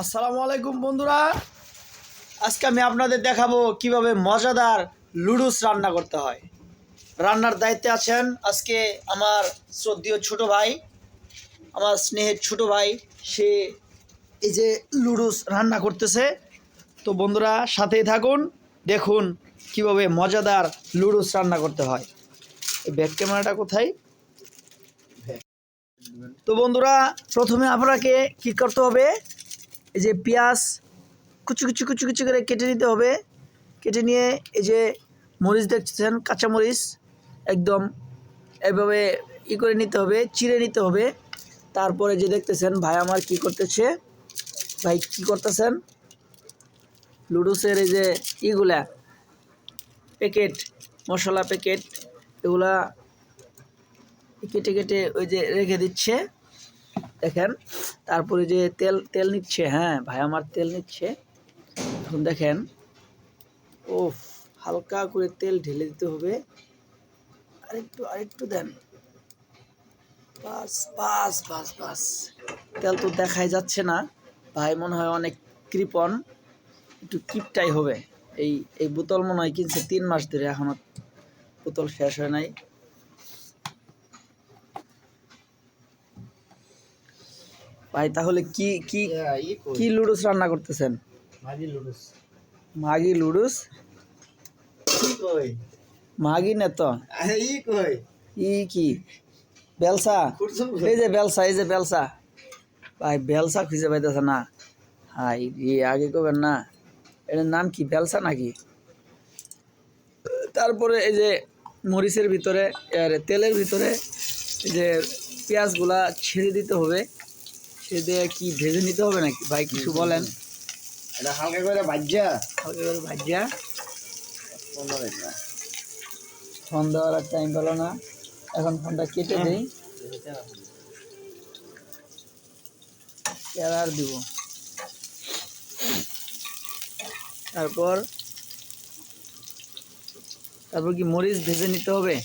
আসসালামু আলাইকুম বন্ধুরা। আজকে আমি আপনাদের দেখাবো কীভাবে মজাদার লুডুস রান্না করতে হয়। রান্নার দায়িত্বে আছেন আজকে আমার শ্রদ্ধীয় ছোট ভাই, আমার স্নেহের ছোট ভাই, সে এই যে লুডুস রান্না করতেছে। তো বন্ধুরা, সাথেই থাকুন, দেখুন কীভাবে মজাদার লুডুস রান্না করতে হয়। ব্যাক ক্যামেরাটা কোথায়? তো বন্ধুরা, প্রথমে আপনাকে কি করতে হবে? এই যে পেঁয়াজ কুচু কুচু কুচু কুচু করে কেটে নিতে হবে। কেটে নিয়ে এই যে মরিচ দেখছেন, কাঁচা মরিচ, একদম এভাবে ই করে নিতে হবে, চিড়ে নিতে হবে। তারপরে যে দেখতেছেন, ভাই আমার কি করতেছে, ভাই কি করতেছেন? লুডুসের এই যে ইগুলা প্যাকেট মশলা প্যাকেট এগুলা কেটে কেটে ওই যে রেখে দিচ্ছে। দেখেন, তারপরে যে তেল তেল নিচ্ছে হ্যাঁ ভাই আমার তেল নিচ্ছে। এখন দেখেন ও হালকা করে তেল ঢেলে দিতে হবে। আরেকটু আরেকটু দেন। বাস বাস বাস বাস। তেল তো দেখাই যাচ্ছে না। ভাই মনে হয় অনেক কৃপন একটু কিপটাই হবে। এই এই বোতল মনে হয় কিনছে তিন মাস ধরে, এখনও বোতল শেষ হয় নাই। ভাই তাহলে কি কি কি লুডুস রান্না করতেছেন? মাগি লুডুস। মাগি লুডুস? কি কই? মাগি না তো। ই কই? ই কি? বেলসা? এই যে বেলসা এই যে বেলসা। ভাই বেলসা খুঁজে পাইতেছে না। হাই ই আগে কবেন না। এটার নাম কি বেলসা নাকি? তারপরে এই যে মরিচের ভিতরে তেলের ভিতরে এই যে পেঁয়াজগুলা ছেড়ে দিতে হবে। দিয়ে কি ভেজে নিতে হবে নাকি? ভাই কিছু বলেন। এটা হালকা করে বাজ্যা হালকা করে ভাজিয়া ফোন দেওয়ার আর টাইম পেল না। এখন ফোনটা কেটে দেই। আর দিব। তারপর? তারপর কি মরিচ ভেজে নিতে হবে?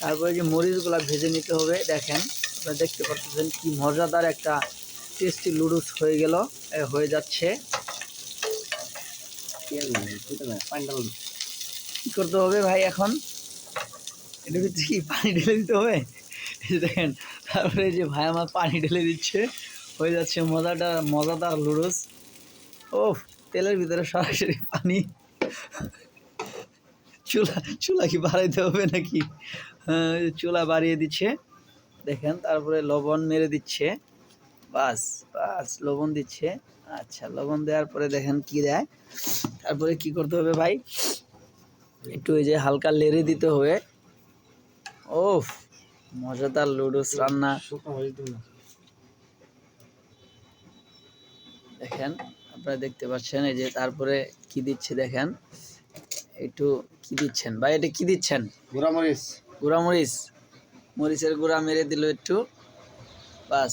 তারপরে যে মরিচগুলা ভেজে নিতে হবে দেখেন। আপনারা দেখতে পাচ্ছেন কি মজাদার একটা টেস্টি লুডুস হয়ে গেল হয়ে যাচ্ছে। কি করতে হবে ভাই এখন? এটার ভিতরে কি পানি ঢেলে দিতে হবে? দেখেন তারপরে যে ভাই আমার পানি ঢেলে দিচ্ছে হয়ে যাচ্ছে মজাদার মজাদার লুডুস ও তেলের ভিতরে সরাসরি পানি। চুলা চুলা কি বাড়াইতে হবে নাকি? হ্যাঁ, চুলা বাড়িয়ে দিচ্ছে। দেখেন তারপরে লবণ মেরে দিচ্ছে। বাস বাস লবণ দিচ্ছে। আচ্ছা লবণ দেওয়ার পরে দেখেন কি দেয়। তারপরে কি করতে হবে ভাই? একটু এই যে হালকা লেড়ে দিতে হবে। ও মজাদার লুডোস রান্না। দেখেন আপনারা দেখতে পাচ্ছেন এই যে তারপরে কি দিচ্ছে দেখেন। একটু কি দিচ্ছেন? ভাই এটা কি দিচ্ছেন? গুড়া মরিচ গুঁড়া মরিচ মরিচের গুঁড়া মেরে দিল একটু। বাস।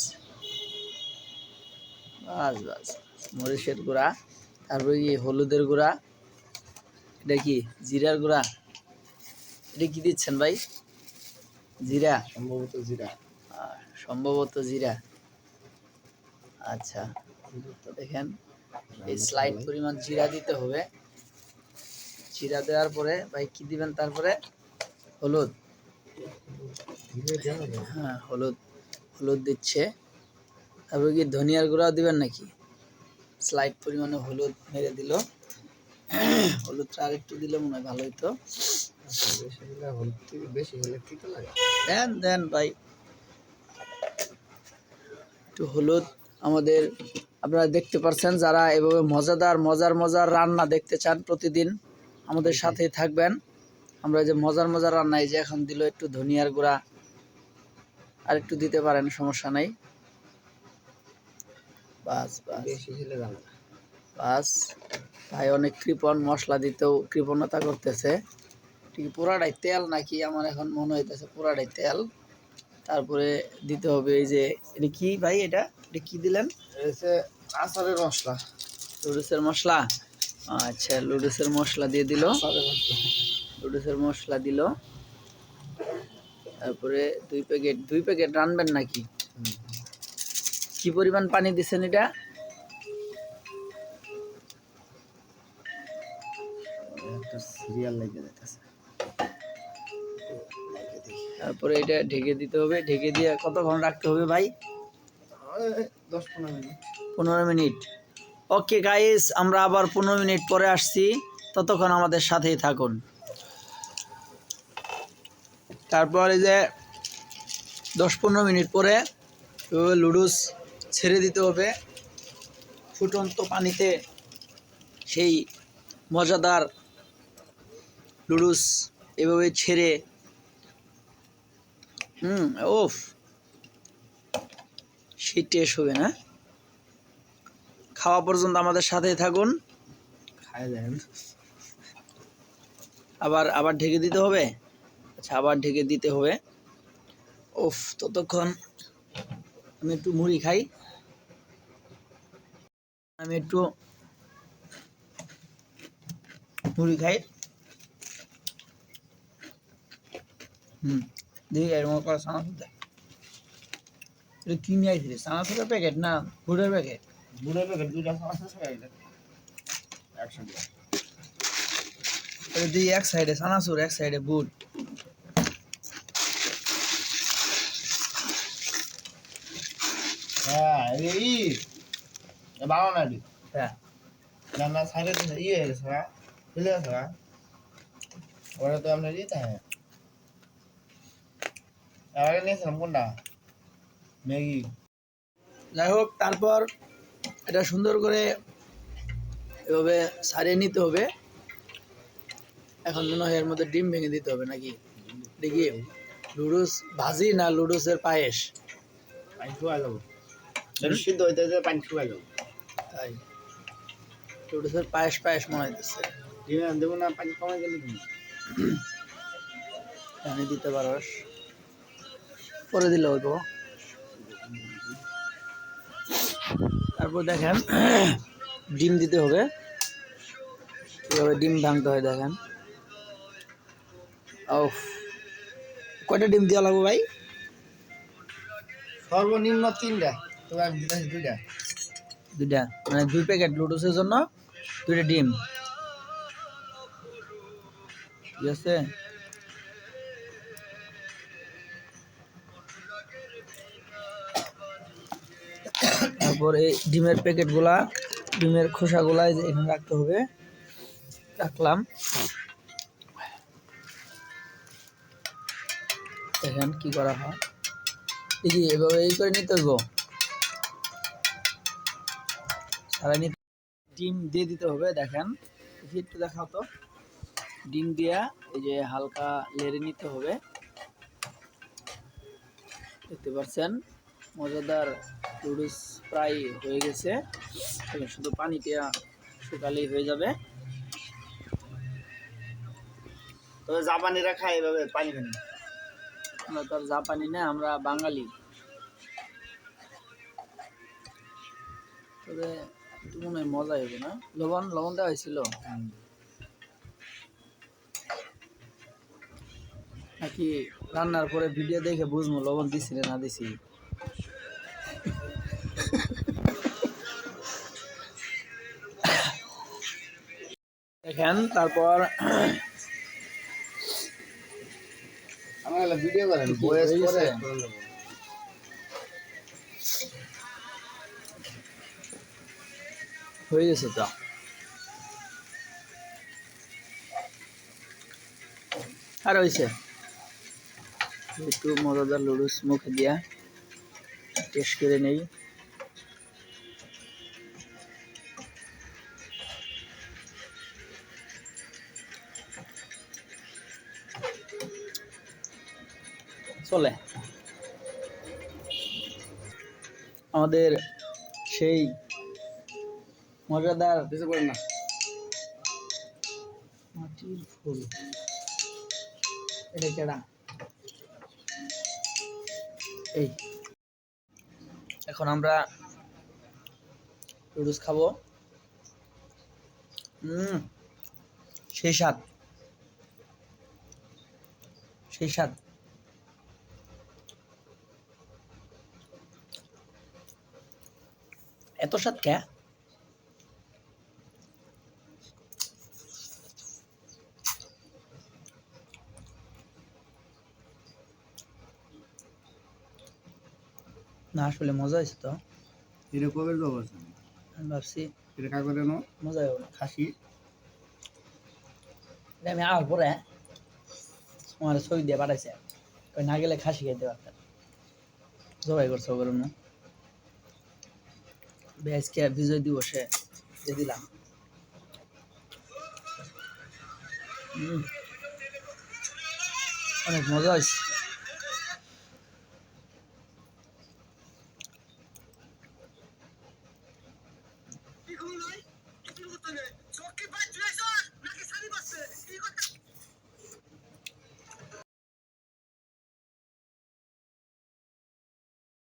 বাস বাস। মরিচের গুঁড়া তারপরে কি হলুদের গুঁড়া? এটা কি? জিরার গুঁড়া? এটা কি দিচ্ছেন ভাই? জিরা? সম্ভবত জিরা। সম্ভবত জিরা। আচ্ছা। তো দেখেন এই স্লাইড পরিমাণ জিরা দিতে হবে। জিরা দেওয়ার পরে ভাই কি দিবেন তারপরে? হলুদ। হ্যাঁ হলুদ হলুদ দিচ্ছে। তারপরে কি ধনিয়ার গুঁড়াও দিবেন নাকি? স্লাইড পরিমাণে হলুদ মেরে দিল। হলুদটা দিলে মনে হয় ভালো হতো দেন দেন ভাই। একটু হলুদ আমাদের আপনারা দেখতে পাচ্ছেন যারা এভাবে মজাদার মজার মজার রান্না দেখতে চান প্রতিদিন আমাদের সাথেই থাকবেন। আমরা যে মজার মজার রান্না এই যে এখন দিল একটু ধনিয়ার গুঁড়া। আর একটু দিতে পারেন সমস্যা নাই। বাস ভাই অনেক কৃপণ মশলা দিতেও কৃপণতা করতেছে। ঠিক পুরাটাই তেল নাকি? আমার এখন মনে হইতেছে পুরাটাই তেল। তারপরে দিতে হবে এই যে এটা কি ভাই এটা? এটা কি দিলেন? আচারের মশলা। লুডুসের মশলা? আচ্ছা লুডুসের মশলা দিয়ে দিল। নুডলসের মশলা দিল। তারপরে দুই প্যাকেট দুই প্যাকেট রানবেন নাকি? কি পরিমাণ পানি দিচ্ছেন এটা? তারপরে এটা ঢেকে দিতে হবে। ঢেকে দিয়ে কতক্ষণ রাখতে হবে ভাই? দশ পনেরো মিনিট। পনেরো মিনিট। ওকে গাইস আমরা আবার পনেরো মিনিট পরে আসছি। ততক্ষণ আমাদের সাথেই থাকুন। তারপর এই যে দশ পনেরো মিনিট পরে এভাবে লুডুস ছেড়ে দিতে হবে। ফুটন্ত পানিতে সেই মজাদার লুডুস এভাবে ছেড়ে হুম ওফ সেই টেস্ট হবে না। খাওয়া পর্যন্ত আমাদের সাথেই থাকুন। আবার আবার ঢেকে দিতে হবে। আবার ঢেকে দিতে হবে। ওফ ততক্ষণ আমি একটু মুড়ি খাই। আমি একটু মুড়ি খাই। হুম দেখি এর মতো করে সানাসুর দেয় এটা কি নিয়ে আইছিস সানাসুরের প্যাকেট না? গুড়ের প্যাকেট বুড়ো প্যাকেট দুইটা সমস্যা সবাই একসাথে। এটা দুই এক সাইডে সানাসুর এক সাইডে বুট হ্যাঁ এই বাবা না দি হ্যাঁ। না না সাইডে তো ইয়ে হয়ে গেছে হ্যাঁ ফেলে গেছে হ্যাঁ। ওরা তো আমরা দিতে হ্যাঁ। আগে নিয়েছিলাম কোনটা? ম্যাগি। যাই হোক তারপর এটা সুন্দর করে এভাবে সারিয়ে নিতে হবে। এখন মনে হয় এর মধ্যে ডিম ভেঙে দিতে হবে নাকি? দেখি লুডুস ভাজি না লুডুসের পায়েস? যাব সিদ্ধ হইতে হইতে পানি শুকাই যাব তাই লুডুসের পায়েস পায়েস মনে হইতেছে ডিমে দেবো না পানি কমে গেলে তুমি এখানে দিতে পারস। পরে দিলে হইব। তারপর দেখেন ডিম দিতে হবে। কীভাবে ডিম ভাঙতে হয় দেখেন। ও কয়টা ডিম দেওয়া লাগবে ভাই? সর্বনিম্ন তিনটা। দুইটা মানে দুই প্যাকেট লুডুসের জন্য দুইটা ডিম। ঠিক আছে? তারপর এই ডিমের প্যাকেটগুলা ডিমের খোসাগুলা এই এখানে রাখতে হবে। রাখলাম। দেখেন কি করা হয়। দেখি এভাবে এই করে নিতে হইব। সারানি ডিম দিয়ে দিতে হবে, দেখেন। দেখি একটু দেখাও তো। ডিম দিয়া এই যে হালকা লেড়ে নিতে হবে। দেখতে পাচ্ছেন, মজাদার লুডুস প্রায় হয়ে গেছে। শুধু পানিটা শুকালেই হয়ে যাবে। তবে জাপানিরা খায় এভাবে পানি পানি আমরা তো আর জাপানি না, আমরা বাঙালি। তবে একটু মনে হয় মজা হবে না? লবণ লবণ দেওয়া হয়েছিল নাকি রান্নার পরে ভিডিও দেখে বুঝব লবণ দিছি না দিছি দেখেন তারপর আমার ভিডিও করেন বয়স করে হয়ে গেছে তা। আর হয়েছে একটু মজাদার লুডুস মুখে দিয়া টেস্ট করে নেই। চলে। আমাদের সেই মজাদার। কিছু করেন না। মাটির ফুল। এটা কেডা? এই। এখন আমরা লুডুস খাব। হুম সেই স্বাদ। সেই স্বাদ। এত স্বাদ কে? আসলে মজা হয়েছে তো। এটা কবে আছে? আমি ভাবছি এটা কাগজে নো মজা হবে খাসি। আমি আওয়ার পরে আমার ছবি দিয়ে পাঠাইছে। না গেলে খাসি খাইতে পারতেন জবাই করছে ওগুলো না বেশকে বিজয় দিবসে দিয়ে দিলাম। অনেক মজা হয়েছে।